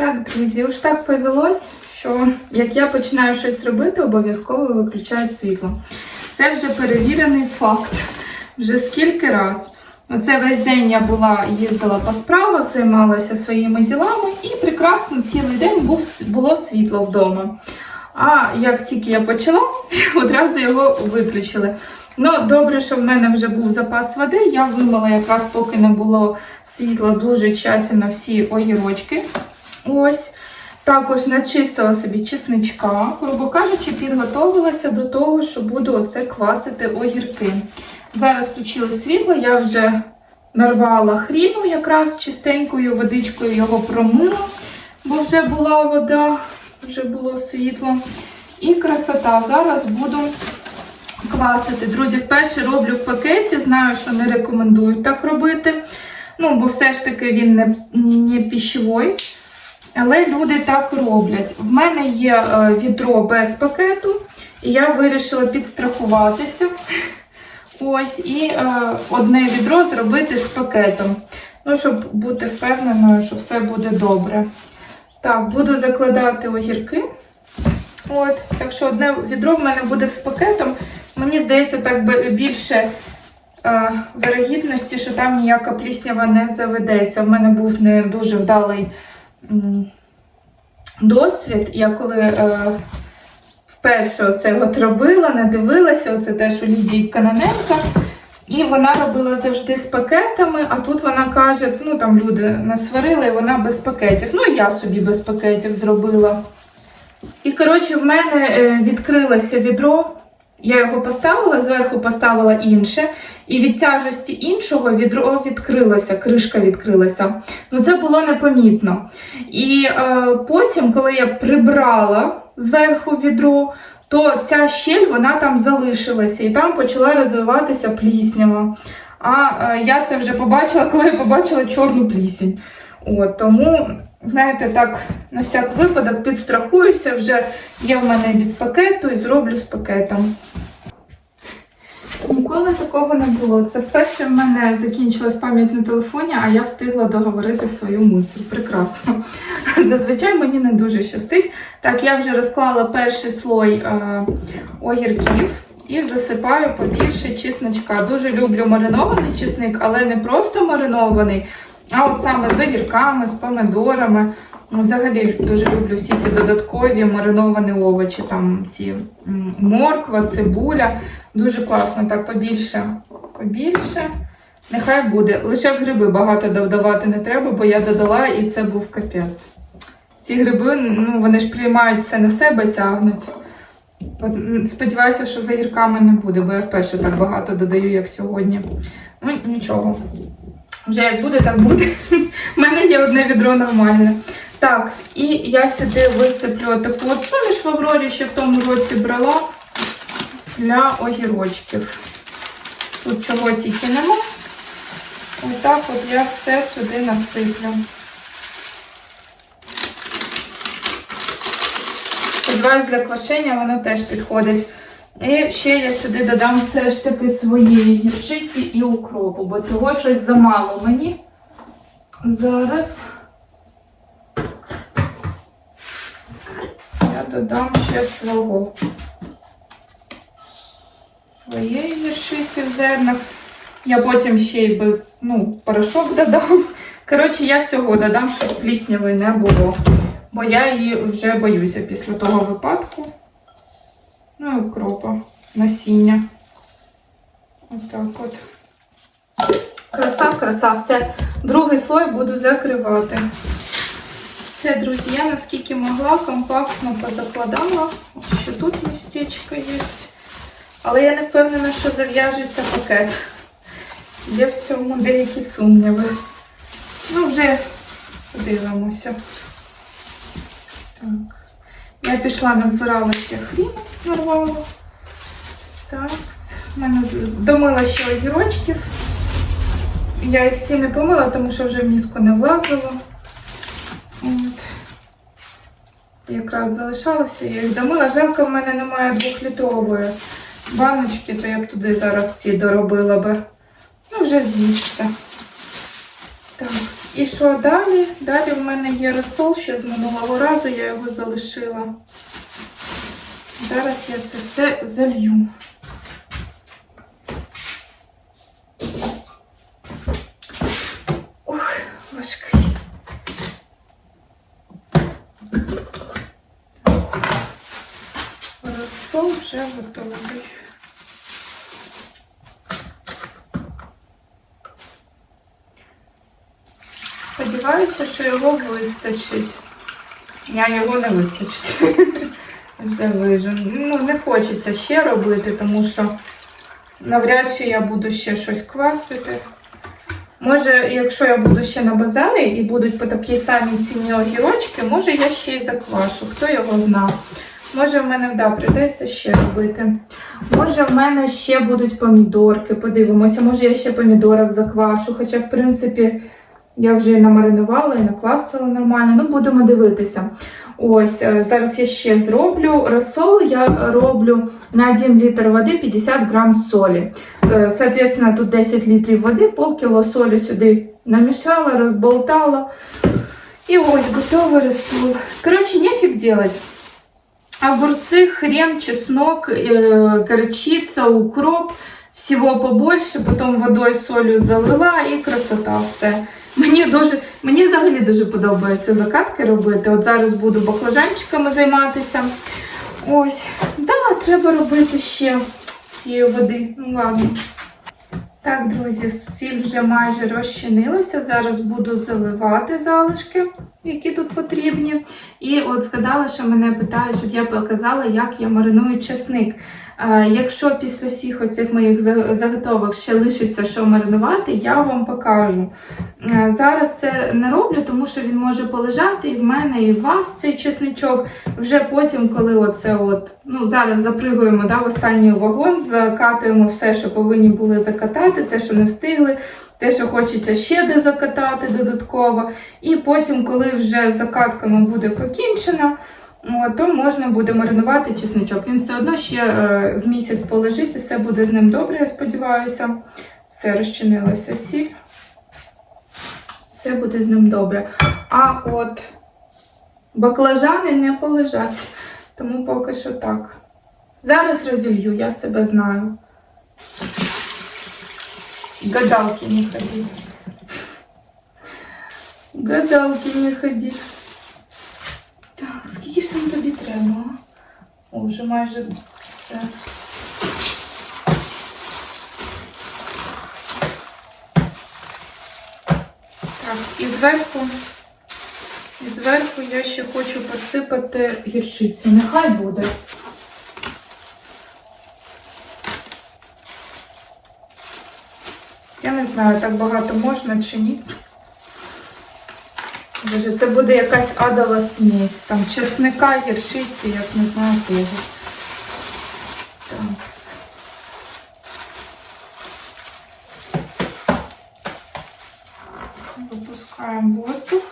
Так, друзі, уж так повелось, що як я починаю щось робити, обов'язково виключають світло. Це вже перевірений факт. Вже скільки раз. Оце весь день я була, їздила по справах, займалася своїми ділами і прекрасно цілий день був, було світло вдома. А як тільки я почала, одразу його виключили. Ну, добре, що в мене вже був запас води. Я вимила якраз, поки не було світла, дуже тщательно всі огірочки. Ось. Також начистила собі чесничка, грубо кажучи, підготовилася до того, що буду оце квасити огірки. Зараз включили світло, я вже нарвала хріну, якраз чистенькою водичкою його промила, бо вже була вода, вже було світло. І красота. Зараз буду квасити. Друзі, вперше роблю в пакеті, знаю, що не рекомендують так робити. Ну, бо все ж таки він не, не пищевой. Але люди так роблять. В мене є е, відро без пакету, і я вирішила підстрахуватися. Ось, і е, одне відро зробити з пакетом. Ну, щоб бути впевненою, що все буде добре. Так, буду закладати огірки. От, так що одне відро в мене буде з пакетом. Мені здається, так би- більше е, вирогідності, що там ніяка пліснява не заведеться. В мене був не дуже вдалий досвід. Я коли е, вперше оце от робила, надивилася, оце теж у Лідії Каноненка. І вона робила завжди з пакетами, а тут вона каже, ну там люди насварили, і вона без пакетів. Ну, і я собі без пакетів зробила. І, коротше, в мене е, відкрилося відро. Я його поставила, зверху поставила інше, і від тяжесті іншого відро відкрилося, кришка відкрилася. Ну це було непомітно. І е, потім, коли я прибрала зверху відро, то ця щель вона там залишилася, і там почала розвиватися пліснява. А е, я це вже побачила, коли я побачила чорну плісінь. От, тому, знаєте, так, на всяк випадок підстрахуюся, вже є в мене без пакету і зроблю з пакетом. Ніколи такого не було. Це вперше в мене закінчилась пам'ять на телефоні, а я встигла договорити свою мисль. Прекрасно. Зазвичай мені не дуже щастить. Так, я вже розклала перший слой е, огірків і засипаю побільше чесночка. Дуже люблю маринований чесник, але не просто маринований, а от саме з огірками, з помидорами. Ну, Взагалі дуже люблю всі ці додаткові мариновані овочі, там ці морква, цибуля. Дуже класно, так побільше. Побільше. Нехай буде. Лише в гриби багато додавати не треба, бо я додала і це був капець. Ці гриби, ну вони ж приймають все на себе, тягнуть. Сподіваюся, що за гірками не буде, бо я вперше так багато додаю, як сьогодні. Ну, нічого. Вже як буде, так буде. У мене є одне відро нормальне. Так, і я сюди висиплю таку от суміш в Аврорі, ще в тому році брала для огірочків. Тут чого тільки нема. Отак от я все сюди насиплю. Сподіваюсь, для квашення воно теж підходить. І ще я сюди додам все ж таки своєї гірчиці і укропу, бо цього щось замало мені. Зараз я додам ще свого. Своєї гірчиці в зернах. Я потім ще й без, ну, порошок додам. Коротше, я всього додам, щоб плісняви не було. Бо я її вже боюся після того випадку. Ну, і укропа, насіння. Отак от. Краса, краса. Все. Другий слой буду закривати. Все, друзі, я наскільки могла, компактно позакладала. Ще тут містечко є. Але я не впевнена, що зав'яжеться пакет. Є в цьому деякі сумніви. Ну, вже подивимося. Так. Я пішла, назбирала ще хрін, нарвала. Так, в мене домила ще огірочків. Я їх всі не помила, тому що вже в міску не влазило. От. Якраз залишалося, я їх домила. Жалко, в мене немає двохлітрової баночки, то я б туди зараз ці доробила би. Ну, вже з'їсться. Так, І що далі? Далі в мене є розсол ще з минулого разу, я його залишила. Зараз я це все залью. Ох, важкий. Розсол вже готовий. Сподіваюся, що його вистачить. Я його не вистачить. Вже вижу. Ну, не хочеться ще робити, тому що навряд чи я буду ще щось квасити. Може, якщо я буду ще на базарі і будуть по такій самій ціні огірочки, може я ще й заквашу, хто його знав. Може, в мене да, прийдеться ще робити. Може, в мене ще будуть помідорки, подивимося, може я ще помідорок заквашу. Хоча, в принципі, я вже і намаринувала, і наквасила нормально. Ну, будемо дивитися. Ось, е, зараз я ще зроблю. Розсол я роблю на 1 літр води 50 грам солі. Е, Соответственно, тут 10 літрів води, полкіло солі сюди намішала, розболтала. І ось готовий розсол. Коротше, нефиг делать. Огурцы, хрен, чеснок, э, горчица, укроп, всего побольше, потім водою, солью залила і красота все. Мені дуже, мені взагалі дуже подобається закатки робити. От зараз буду баклажанчиками займатися. Ось, да, треба робити ще цієї води. Ну ладно. Так, друзі, сіль вже майже розчинилася. Зараз буду заливати залишки, які тут потрібні. І от згадала, що мене питають, щоб я показала, як я мариную чесник. Якщо після всіх оцих моїх заготовок ще лишиться що маринувати, я вам покажу. Зараз це не роблю, тому що він може полежати і в мене, і в вас цей чесничок. Вже потім, коли оце от, ну зараз запригуємо да, в останній вагон, закатуємо все, що повинні були закатати, те, що не встигли, те, що хочеться ще де закатати додатково. І потім, коли вже з закатками буде покінчено, то можна буде маринувати чесничок. Він все одно ще е, з місяць полежить, і все буде з ним добре, я сподіваюся. Все розчинилося сіль. Все буде з ним добре. А от баклажани не полежать. Тому поки що так. Зараз розілью, я себе знаю. Гадалки не ходи. Гадалки не ходи. Так, скільки ж там тобі треба? О, вже майже все. Так, і зверху, і зверху я ще хочу посипати гірчицю. Нехай буде. Я не знаю, так багато можна чи ні. Боже, це буде якась адова смесь. Там чесника, гірчиці, як не знаю кого. Так. Випускаємо воздух.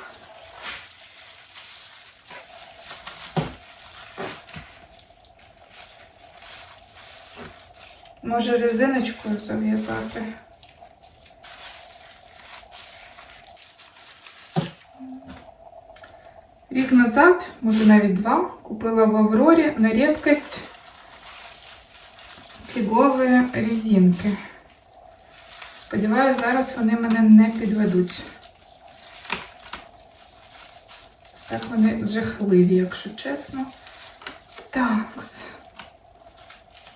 Може резиночкою зав'язати. Рік назад, може навіть два, купила в Аврорі на рідкость фігові резинки. Сподіваюсь, зараз вони мене не підведуть. Так вони жахливі, якщо чесно. Так.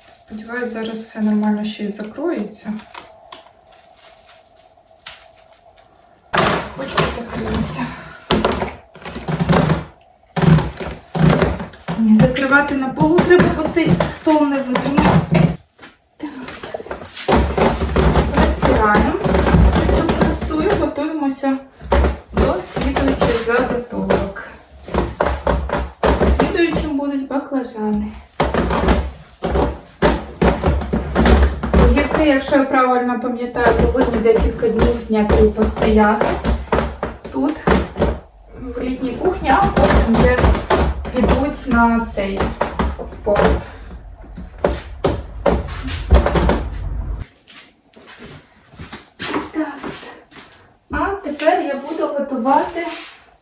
Сподіваюсь, зараз все нормально ще й закроється. Хочу закрилося. Ні, Закривати на полу треба, бо цей стол не. Так. Протираємо всю цю красу і готуємося до слідуючих заготовок. Слідуючим будуть баклажани. Огірки, якщо я правильно пам'ятаю, повинні декілька днів дняки постояти тут, в літній кухні, а потім вже підуть на цей погріб. Так. А тепер я буду готувати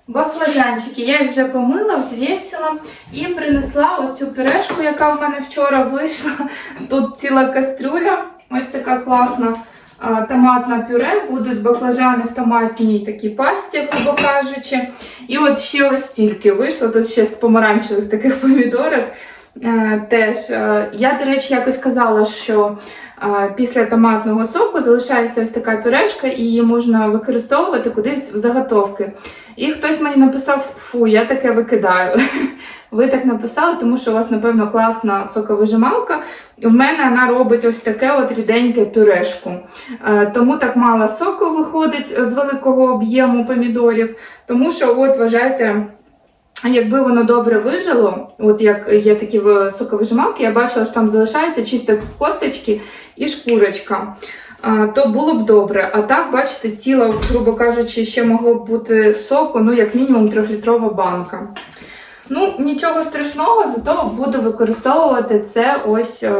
баклажанчики. Я їх вже помила, взвісила і принесла оцю пюрешку, яка в мене вчора вийшла. Тут ціла кастрюля, ось така класна а, томатна пюре. Будуть баклажани в томатній такій пасті, грубо кажучи. І от ще ось стільки вийшло. Тут ще з помаранчевих таких помідорок. Е, Теж е, я, до речі, якось казала, що е, після томатного соку залишається ось така пюрешка, і її можна використовувати кудись в заготовки. І хтось мені написав: фу, я таке викидаю. Ви так написали, тому що у вас, напевно, класна соковижималка. В мене вона робить ось таке от ріденьке пюрешку. Е, Тому так мало соку виходить з великого об'єму помідорів. Тому що, от, вважайте, Якби воно добре вижило, от як є такі соковижималки, я бачила, що там залишаються чисто косточки і шкурочка, то було б добре. А так, бачите, ціла, грубо кажучи, ще могло б бути соку, ну як мінімум трьохлітрова банка. Ну, нічого страшного, зато буду використовувати це ось е,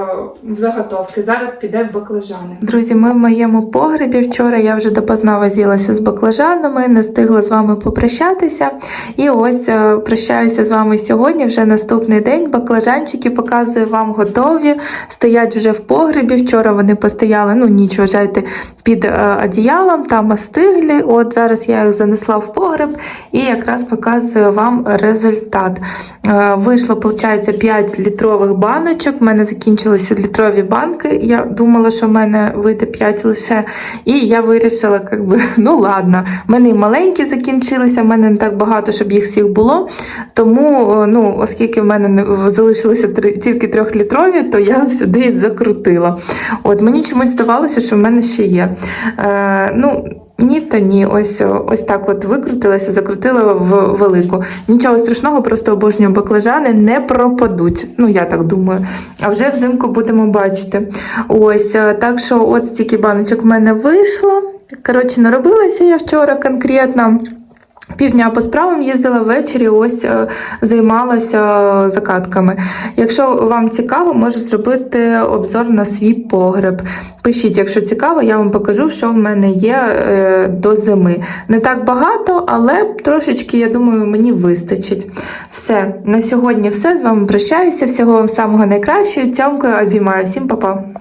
в заготовки. Зараз піде в баклажани. Друзі, ми в моєму погребі. Вчора я вже допоздна возилася з баклажанами, не встигла з вами попрощатися. І ось е, прощаюся з вами сьогодні. Вже наступний день. Баклажанчики показую вам готові. Стоять вже в погребі. Вчора вони постояли, ну ніч вважайте, під е, одіялом, там остигли. От зараз я їх занесла в погреб і якраз показую вам результат. Е, Вийшло, виходить, 5 літрових баночок. У мене закінчилися літрові банки. Я думала, що в мене вийде 5 лише. І я вирішила, як би, ну ладно, в мене і маленькі закінчилися, в мене не так багато, щоб їх всіх було. Тому, е, ну, оскільки в мене залишилися тільки трьохлітрові, то я сюди закрутила. От мені чомусь здавалося, що в мене ще є. Е, ну, ні, то ні, ось ось так от викрутилася, закрутила в велику. Нічого страшного, просто обожнюю баклажани не пропадуть. Ну, я так думаю. А вже взимку будемо бачити. Ось е, так що, от стільки баночок в мене вийшло. Коротше, наробилася я вчора конкретно. Півдня по справам їздила ввечері, ось е, займалася закатками. Якщо вам цікаво, можу зробити обзор на свій погреб. Пишіть, якщо цікаво, я вам покажу, що в мене є е, до зими. Не так багато, але трошечки, я думаю, мені вистачить. Все, на сьогодні все. З вами прощаюся. Всього вам самого найкращого. Цьомкою обіймаю. Всім па-па!